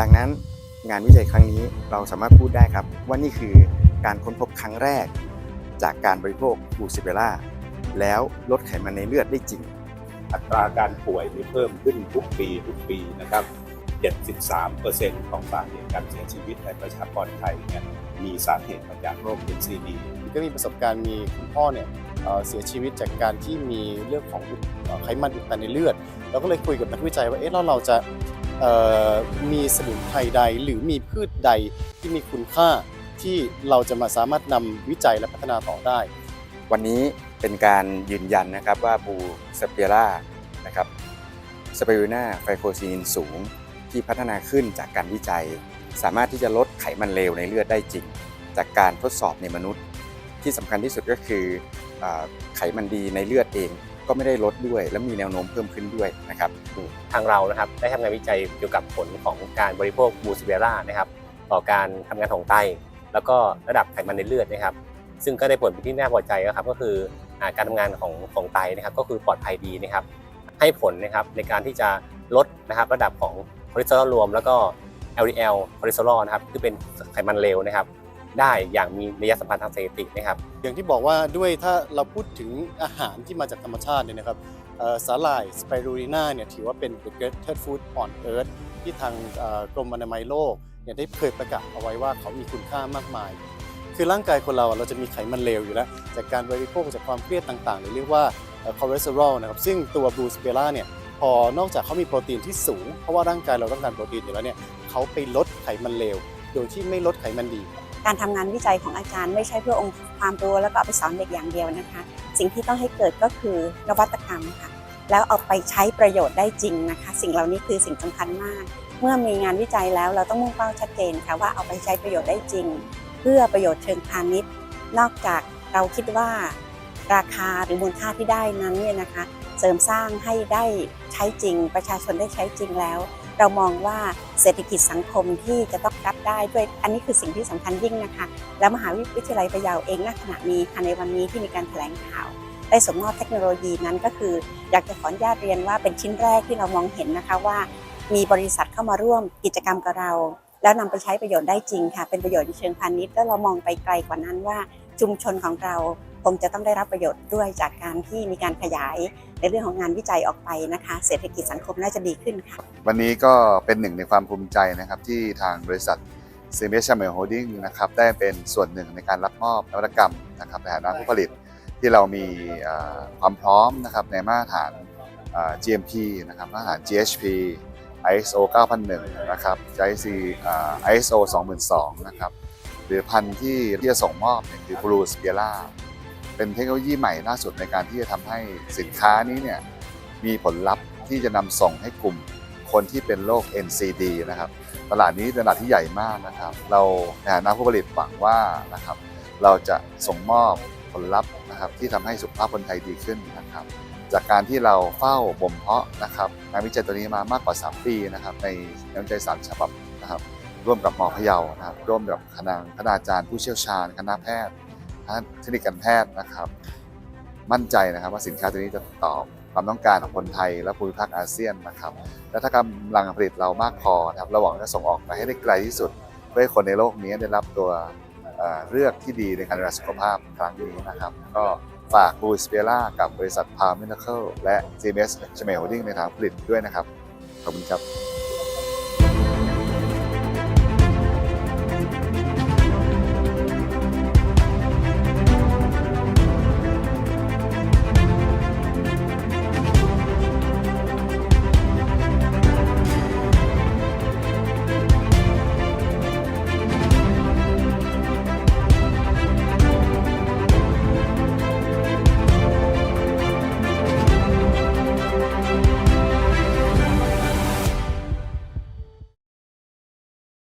ดังนั้นงานวิจัยครั้งนี้เราสามารถพูดได้ครับ ว่านี่คือการค้นพบครั้งแรก จากการบริโภคบูซิเบล่าแล้วลดไขมันในเลือดได้จริง อัตราการป่วยมีเพิ่มขึ้นทุกปีทุกปีนะครับ 73%ของสาเหตุการเสียชีวิตในประชากรไทยเนี่ยมีสาเหตุมาจากโรค NCD ก็มีประสบการณ์มีคุณพ่อเนี่ยเอ่อเสียชีวิตจากการที่มีเรื่องของเอ่อไขมันอุดตันในเลือด เราก็เลยคุยกับนักวิจัยว่าเอ๊ะแล้วเราจะเอ่อ มีสมุนไพรใดหรือมีพืชใดที่มีคุณค่าที่เราจะมาสามารถนำวิจัยและพัฒนาต่อได้ วันนี้เป็นการยืนยันนะครับว่าบูสเปียร่านะครับสเปรูนาไฟโคซีนสูงที่พัฒนาขึ้นจากการวิจัย สามารถที่จะลดไขมันเลวในเลือดได้จริง จากการทดสอบในมนุษย์ ที่สำคัญที่สุดก็คือไขมันดีในเลือดเอง ก็ไม่ได้ลดด้วย และมีแนวโน้มเพิ่มขึ้นด้วยนะครับทางเรานะครับได้ทำงานวิจัยเกี่ยวกับผลของการบริโภคบูซิเบล่านะครับต่อการทำงานของไต แล้วก็ระดับไขมันในเลือดนะครับ ซึ่งก็ได้ผลเป็นที่น่าพอใจนะครับก็คืออ่าการทำงานของของไตนะครับก็คือปลอดภัยดีนะครับ ให้ผลนะครับในการที่จะลดนะครับระดับของคอเลสเตอรอลรวม แล้วก็ LDL คอเลสเตอรอลนะครับคือเป็นไขมันเลวนะครับ ได้อย่างมีนัยสัมพันธ์ทางสถิตินะครับ อย่างที่บอกว่าด้วยถ้าเราพูดถึงอาหารที่มาจากธรรมชาติเนี่ยนะครับสาหร่ายสไปรูลิน่าเนี่ยถือว่าเป็น the greatest food on earth ที่ทางกรมอนามัยโลกเนี่ยได้เคยประกาศเอาไว้ว่าเขามีคุณค่ามากมาย คือร่างกายคนเราเราจะมีไขมันเลวอยู่แล้ว จากการบริโภคจากความเครียดต่างๆ หรือเรียกว่าคอเลสเตอรอลนะครับซึ่งตัวบลูสเปร่าเนี่ยพอนอกจากเขามีโปรตีนที่สูง เพราะว่าร่างกายเราต้องการโปรตีนอยู่แล้วเนี่ยเขาไปลดไขมันเลวโดยที่ไม่ลดไขมันดี การทำงานวิจัยของอาจารย์ ไม่ใช่เพื่อองค์ความรู้แล้วก็เอาไปสอนเด็กอย่างเดียวนะคะ สิ่งที่ต้องให้เกิดก็คือนวัตกรรมค่ะ แล้วเอาไปใช้ประโยชน์ได้จริงนะคะ สิ่งเหล่านี้คือสิ่งสำคัญมาก เมื่อมีงานวิจัยแล้วเราต้องมุ่งเป้าชัดเจนค่ะว่าเอาไปใช้ประโยชน์ได้จริง เพื่อประโยชน์เชิงพาณิชย์ นอกจากเราคิดว่า ราคาหรือมูลค่าที่ได้นั้นเนี่ยนะคะ เสริมสร้างให้ได้ใช้จริง ประชาชนได้ใช้จริงแล้ว เรามองว่าเศรษฐกิจสังคมที่จะต้องรับได้ด้วยอันนี้คือสิ่งที่สำคัญยิ่งนะคะ แล้วมหาวิทยาลัยพะเยาเองณขณะนี้ค่ะในวันนี้ที่มีการแถลงข่าว ได้ส่งมอบเทคโนโลยีนั้นก็คือ อยากจะขออนุญาตเรียนว่าเป็นชิ้นแรกที่เรามองเห็นนะคะว่า มีบริษัทเข้ามาร่วมกิจกรรมกับเรา แล้วนำไปใช้ประโยชน์ได้จริงค่ะ เป็นประโยชน์ในเชิงพาณิชย์แล้วเรามองไปไกลกว่านั้นว่าชุมชนของเรา คงจะต้องได้รับประโยชน์ด้วยจากการที่มีการขยายในเรื่องของงานวิจัยออกไปนะคะ เศรษฐกิจสังคมน่าจะดีขึ้นค่ะ วันนี้ก็เป็นหนึ่งในความภูมิใจนะครับที่ทางบริษัท c m s c h a m e l Holding นะครับได้เป็นส่วนหนึ่งในการรับมอบนวัตกรรมนะครับในฐานะผู้ผลิตที่เรามีความพร้อมนะครับในมาตรฐาน GMP นะครับมาตรฐาน GHP ISO 9001 นะครับ IC เอ่อ ISO 22000นะครับ หรือพันธุ์ที่ที่จะส่งมอบเนี่ยคือ Blue Spiera เป็นเทคโนโลยีใหม่ล่าสุดในการที่จะทำให้สินค้านี้เนี่ยมีผลลัพธ์ที่จะนำส่งให้กลุ่มคนที่เป็นโรค NCD นะครับ ตลาดนี้ตลาดที่ใหญ่มากนะครับ เราในฐานะผู้ผลิตหวังว่านะครับ เราจะส่งมอบผลลัพธ์นะครับที่ทำให้สุขภาพคนไทยดีขึ้นนะครับ จากการที่เราเฝ้าบ่มเพาะนะครับงานวิจัยตัวนี้มามากกว่า 3 ปีนะครับ ในงานวิจัยสามฉบับนะครับ ร่วมกับหมอพะเยานะครับ ร่วมกับคณะคณาจารย์ผู้เชี่ยวชาญ คณะแพทย์ เทคนิคการแพทย์นะครับ มั่นใจนะครับว่าสินค้าตัวนี้จะตอบความต้องการของคนไทยและภูมิภาคอาเซียนนะครับและถ้ากำลังผลิตเรามากพอนะครับเราหวังจะส่งออกไปให้ได้ไกลที่สุด เพื่อให้คนในโลกนี้ได้รับตัวเลือกที่ดีในการดูแลสุขภาพครั้งนี้นะครับ ก็ฝากบูสเปียร่ากับบริษัทพา m มิ r เคิลและ GMS ชเมลดิ้งในทางผลิตด้วยนะครับ ขอบคุณครับ